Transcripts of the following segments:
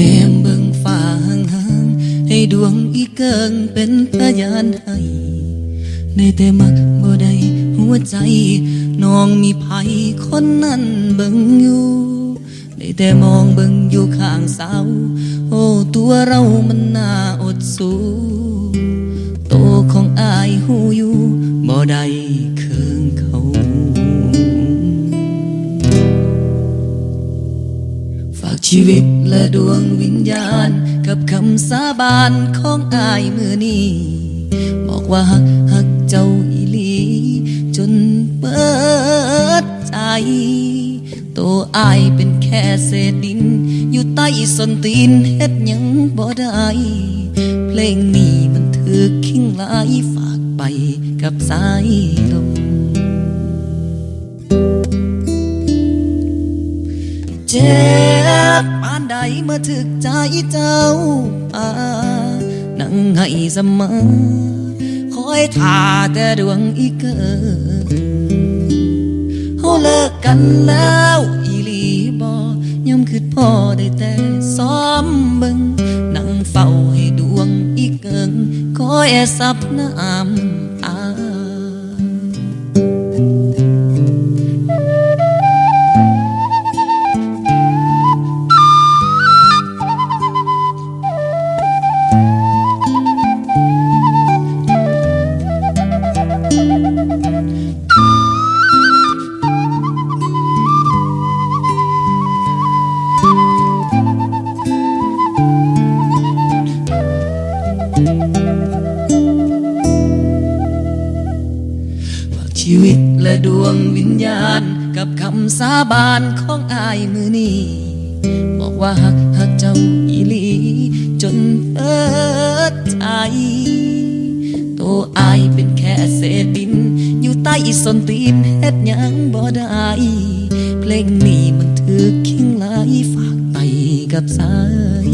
แนมเบิ่งฟ้าห่างให้ดวงอีเกิงเป็นพยานให้ในแต่มักบ่ได้หัวใจ น้องมีภัยคนนั้นเบิ่งอยู่ได้แต่มองเบิ่งอยู่ข้างเสาโอ้ตัวเรามันน่าอดสูโตของอายหูอยู่บ่ได้เคือ ชีวิตและดวงวิญญาณ กับคำสาบานของอายมือนี้บอกว่าหักหักเจ้าอีหลี จนเปิดใจ ตัวอายเป็นแค่เศษดิน อยู่ใต้สนตีนเฮ็ดยังบ่ได้ เพลงนี้มันถือขิงหลายฝากไปกับสายลมเจ็บปา ใดเมื่อถึกใจเจ้าป่านั่งให้เสมอคอยท่าแต่ดวงอีกเกินเฮาเลิกกันแล้วอีหลีบอย่ำคือพ่อได้แต่ซ้อมบิ่งนั่งเฝ้าให้ดวงอีกเกินคอยสับน้ำ ชีวิตและดวงวิญญาณ กับคำสาบานของอายมือนี้ บอกว่าหักหักเจ้าอีหลี จนเปิดใจตัวอายเป็นแค่เศษดิน อยู่ใต้ส้นตีนเฮ็ดยังบ่ได้ เพลงนี้มันถือคิงไหลฝากไปกับสาย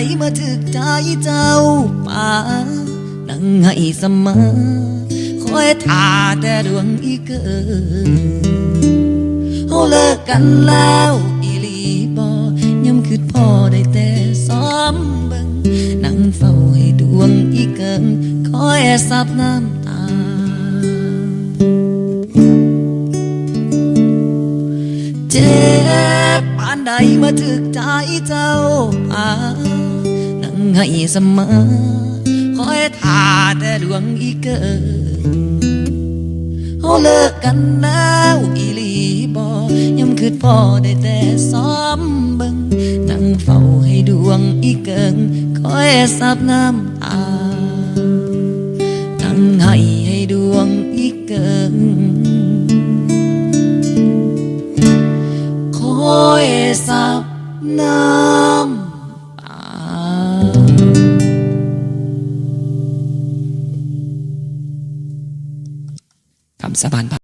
ปานใดเมื่อถึกใจเจ้าป่านั่งให้เสมอคอยท่าแต่ดวงอีเกินเฮาเลิกกันแล้วอีลีบอย่ำคือพ่อได้แต่ซ้อมเบิงนั่งเฝ้าให้ดวงอีเกินคอยซับน้ำตาเจ็บปานใดมื่อถึกใจเจ้าป่า ให้เสมอ คอยท่าแต่ดวงอีกเกินเฮาเลิกกันแล้วอีลีบอย่ำคือพ่อได้แต่ซ้อมเบิงนั่งเฝ้าให้ดวงอีกเกินคอยซับน้ำตานั่งให้ให้ดวงอีกเกินคอยสับน้ำามสะพาน